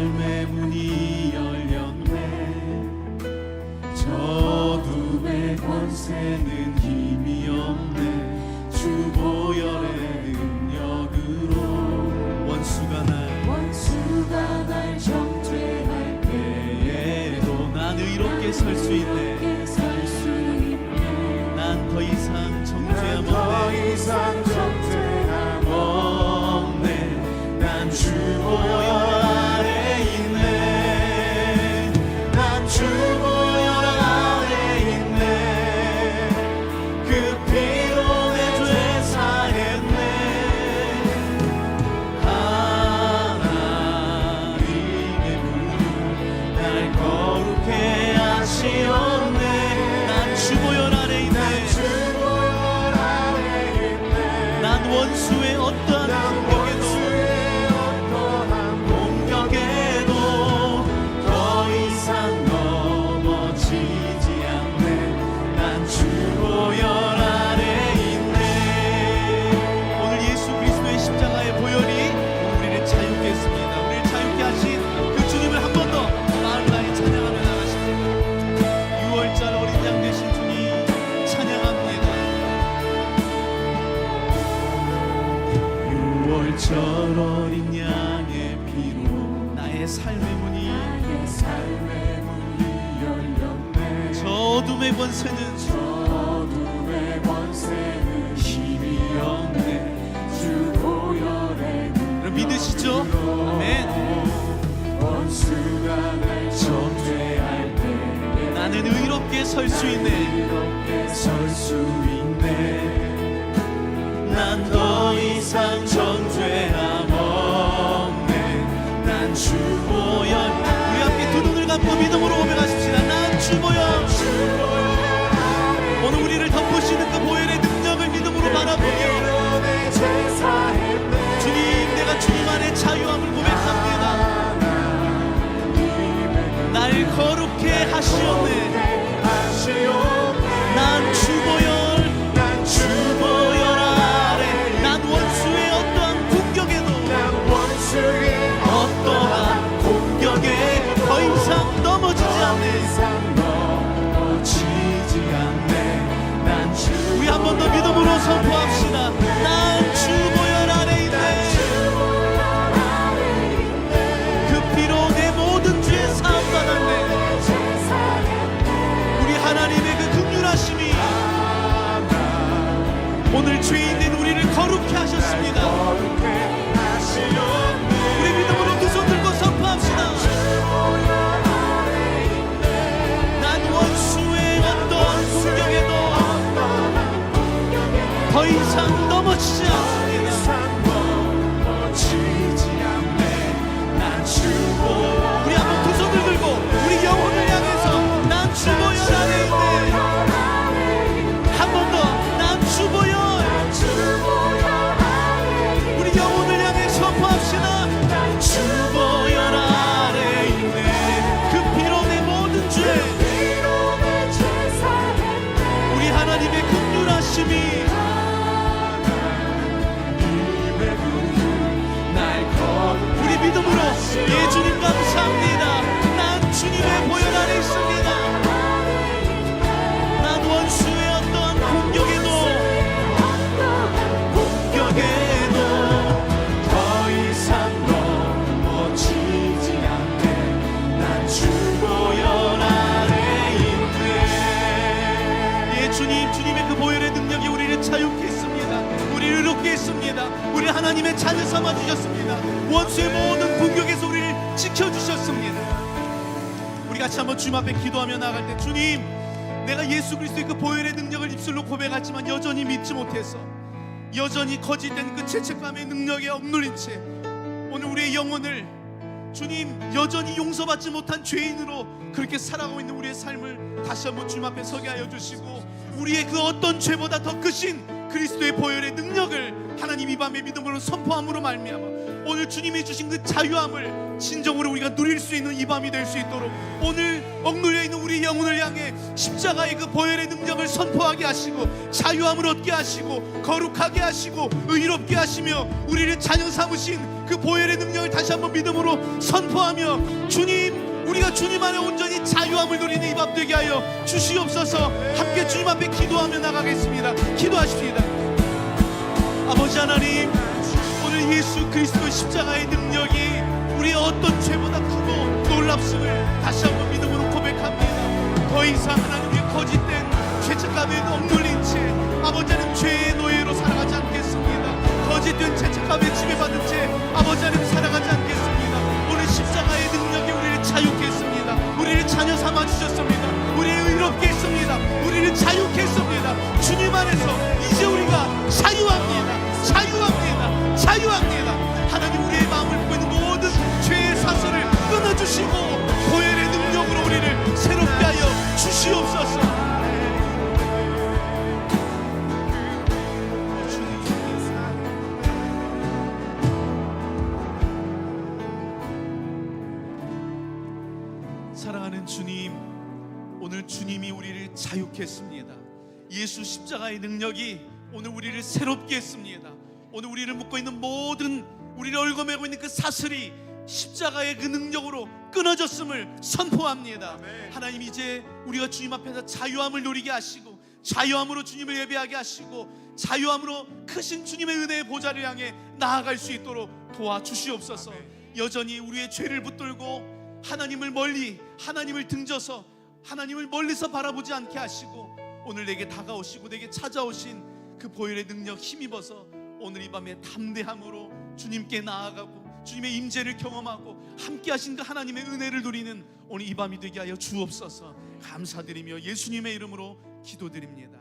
삶의 문이 열렸네. 저둠의 권세는 힘이 없네. 주 보혈의 능력으로 원수가 날 원수가 날 정죄할 때에도 난 의롭게 설 수 있네. 난 더 이상 정죄함 더 없네. 이상 정죄함 없네 난 주 보혈 난 원수의 어떠 6월절 어린 양의 피로 나의 삶의 문이 나의 삶의 문이 열렸네. 저 어둠의 권세는 어둠의 권세는 힘이 없네. 주 보혈의 여러분 믿으시죠? 아멘. 원수가 날 정죄할 때 나는 의롭게 설 수 있네 이상 넘어지지 않네. 난 주. 우리 한 번 더 믿음으로 선포합시다. 난 주 보혈 아래 있네. 그 피로 내 모든 죄 사함 받았네. 우리 하나님의 그 극률하심이 오늘 죄인된 우리를 거룩해 하셨습니다 의롭게 했습니다. 우리 하나님의 자녀 삼아 주셨습니다. 원수의 모든 공격에서 우리를 지켜 주셨습니다. 우리 같이 한번 주님 앞에 기도하며 나갈 때 주님 내가 예수 그리스도의 그 보혈의 능력을 입술로 고백하지만 여전히 믿지 못해서 여전히 거짓된 그 죄책감의 능력에 억눌린 채 오늘 우리의 영혼을 주님 여전히 용서받지 못한 죄인으로 그렇게 살아가고 있는 우리의 삶을 다시 한번 주님 앞에 서게 하여 주시고 우리의 그 어떤 죄보다 더 크신 그리스도의 보혈의 능력을 밤에 믿음으로 선포함으로 말미암아 오늘 주님이 주신 그 자유함을 진정으로 우리가 누릴 수 있는 이 밤이 될 수 있도록 오늘 억눌려 있는 우리 영혼을 향해 십자가의 그 보혈의 능력을 선포하게 하시고 자유함을 얻게 하시고 거룩하게 하시고 의롭게 하시며 우리를 자녀 삼으신 그 보혈의 능력을 다시 한번 믿음으로 선포하며 주님 우리가 주님 안에 온전히 자유함을 누리는 이 밤 되게 하여 주시옵소서. 함께 주님 앞에 기도하며 나가겠습니다. 기도하십시다 아버지 하나님 오늘 예수 그리스도의 십자가의 능력이 우리의 어떤 죄보다 크고 놀랍음을 다시 한번 믿음으로 고백합니다. 더 이상 하나님의 거짓된 죄책감에 억눌린 채 아버지 하나님 죄의 노예로 살아가지 않겠습니다. 거짓된 죄책감에 지배받은 채 아버지 하나님 살아가지 않겠습니다. 오늘 십자가의 능력이 우리를 자유케 사랑하는 주님, 오늘 주님이 우리를 자유케 했습니다. 예수 십자가의 능력이 오늘 우리를 새롭게 했습니다. 오늘 우리를 묶고 있는 모든 우리를 얽어매고 있는 그 사슬이 십자가의 그 능력으로 끊어졌음을 선포합니다. 하나님 이제 우리가 주님 앞에서 자유함을 누리게 하시고 자유함으로 주님을 예배하게 하시고 자유함으로 크신 주님의 은혜의 보좌를 향해 나아갈 수 있도록 도와주시옵소서. 여전히 우리의 죄를 붙들고 하나님을 멀리 하나님을 등져서 하나님을 멀리서 바라보지 않게 하시고 오늘 내게 다가오시고 내게 찾아오신 그 보혈의 능력 힘입어서 오늘 이 밤에 담대함으로 주님께 나아가고 주님의 임재를 경험하고 함께 하신 그 하나님의 은혜를 누리는 오늘 이 밤이 되게 하여 주옵소서. 감사드리며 예수님의 이름으로 기도드립니다